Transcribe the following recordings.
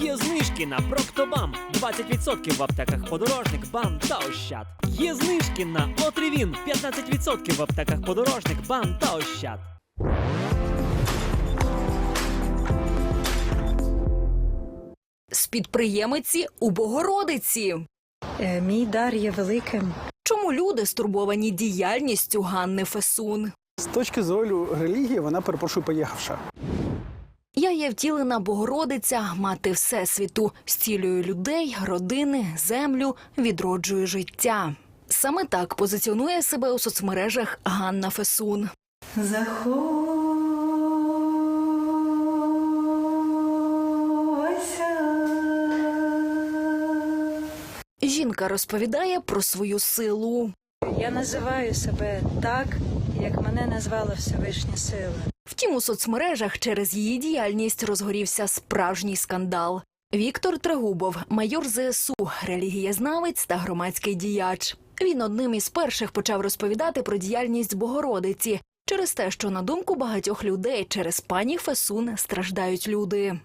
Є знижки на Проктобам 20% в аптеках подорожник, бам та ощад. Є знижки на Отривін 15% в аптеках подорожник, бам та ощад. З підприємиці у Богородиці. Е, Мій дар є великим. Чому люди стурбовані діяльністю Ганни Фесун? З точки зору релігії, вона перепрошую поїхавша. Я є втілена Богородиця, мати Всесвіту, зцілюю людей, родини, землю, відроджую життя. Саме так позиціонує себе у соцмережах Ганна Фесун. Заховайся. Жінка розповідає про свою силу. Я називаю себе так, як мене назвала Всевишня сила. Втім, у соцмережах через її діяльність розгорівся справжній скандал. Віктор Трегубов, майор ЗСУ, релігієзнавець та громадський діяч. Він одним із перших почав розповідати про діяльність Богородиці через те, що на думку багатьох людей через пані Фесун страждають люди.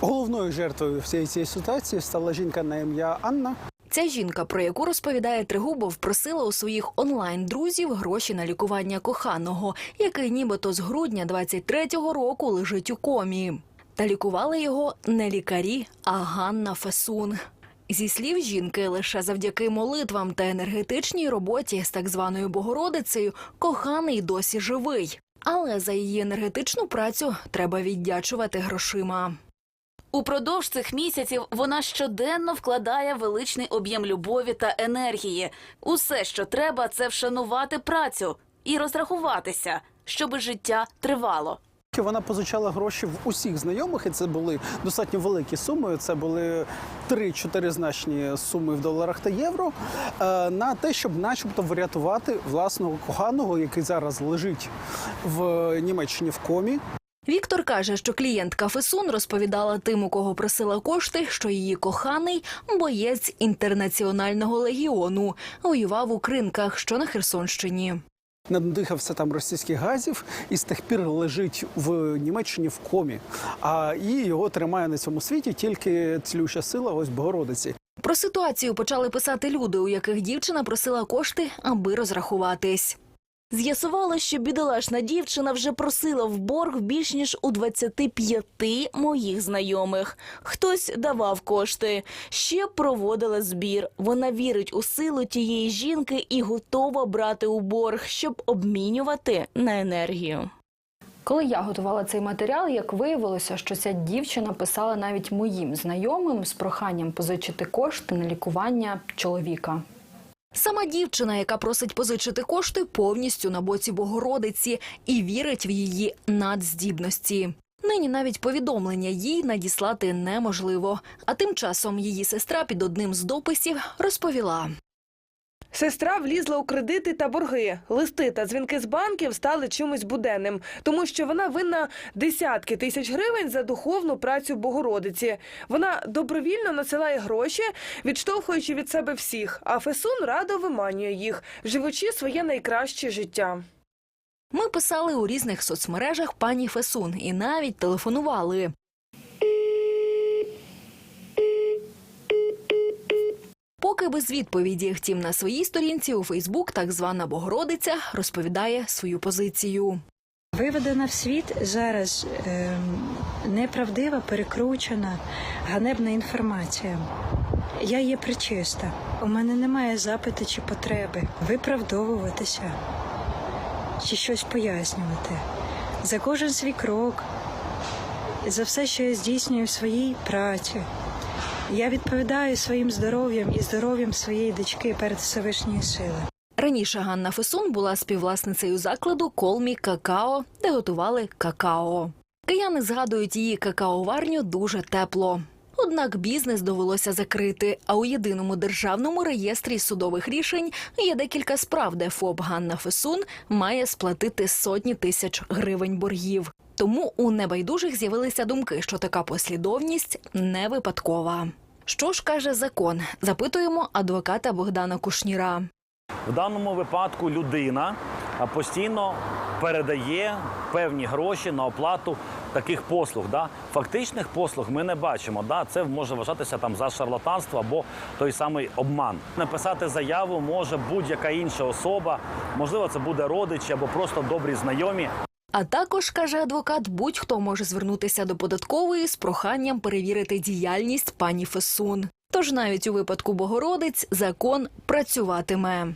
Головною жертвою всієї цієї ситуації стала жінка на ім'я Анна. Ця жінка, про яку розповідає Тригубов, просила у своїх онлайн-друзів гроші на лікування коханого, який нібито з грудня 23-го року лежить у комі. Та лікували його не лікарі, а Ганна Фесун. Зі слів жінки, лише завдяки молитвам та енергетичній роботі з так званою Богородицею коханий досі живий. Але за її енергетичну працю треба віддячувати грошима. Упродовж цих місяців вона щоденно вкладає величний об'єм любові та енергії. Усе, що треба, це вшанувати працю і розрахуватися, щоби життя тривало. Вона позичала гроші в усіх знайомих, і це були достатньо великі суми. Це були 3-4 значні суми в доларах та євро. е, На те, щоб, начебто, врятувати власного коханого, який зараз лежить в Німеччині в комі. Віктор каже, що клієнтка Фесун розповідала тим, у кого просила кошти, що її коханий боєць інтернаціонального легіону воював у кринках, що на Херсонщині. Надихався там російських газів і з тих пір лежить в Німеччині в комі. А і його тримає на цьому світі тільки цілюща сила, ось Богородиці. Про ситуацію почали писати люди, у яких дівчина просила кошти, аби розрахуватись. З'ясувало, що бідолашна дівчина вже просила в борг більш ніж у 25 моїх знайомих. Хтось давав кошти, ще проводила збір. Вона вірить у силу тієї жінки і готова брати у борг, щоб обмінювати на енергію. Коли я готувала цей матеріал, як виявилося, що ця дівчина писала навіть моїм знайомим з проханням позичити кошти на лікування чоловіка. Сама дівчина, яка просить позичити кошти, повністю на боці Богородиці і вірить в її надздібності. Нині навіть повідомлення їй надіслати неможливо. А тим часом її сестра під одним з дописів розповіла. Сестра влізла у кредити та борги. Листи та дзвінки з банків стали чимось буденним, тому що вона винна десятки тисяч гривень за духовну працю Богородиці. Вона добровільно надсилає гроші, відштовхуючи від себе всіх, а Фесун радо виманює їх, живучи своє найкраще життя. Ми писали у різних соцмережах пані Фесун і навіть телефонували. Поки без відповіді, втім, на своїй сторінці у Фейсбук так звана Богородиця розповідає свою позицію. Виведена в світ зараз ем, неправдива, перекручена, ганебна інформація. Я є причиста. У мене немає запиту чи потреби виправдовуватися чи щось пояснювати. За кожен свій крок, за все, що я здійснюю в своїй праці. Я відповідаю своїм здоров'ям і здоров'ям своєї дочки перед Всевишньою силою. Раніше Ганна Фесун була співвласницею закладу Колмі Какао, де готували какао. Кияни згадують її какаоварню дуже тепло. Однак бізнес довелося закрити. А у єдиному державному реєстрі судових рішень є декілька справ, де ФОП Ганна Фесун має сплатити сотні тисяч гривень боргів. Тому у небайдужих з'явилися думки, що така послідовність не випадкова. Що ж каже закон? Запитуємо адвоката Богдана Кушніра. В даному випадку людина постійно передає певні гроші на оплату таких послуг. Да? Фактичних послуг ми не бачимо. Да? Це може вважатися там за шарлатанство або той самий обман. Написати заяву може будь-яка інша особа, можливо, це буде родичі або просто добрі знайомі. А також каже адвокат, будь-хто може звернутися до податкової з проханням перевірити діяльність пані Фесун. Тож навіть у випадку Богородиць закон працюватиме.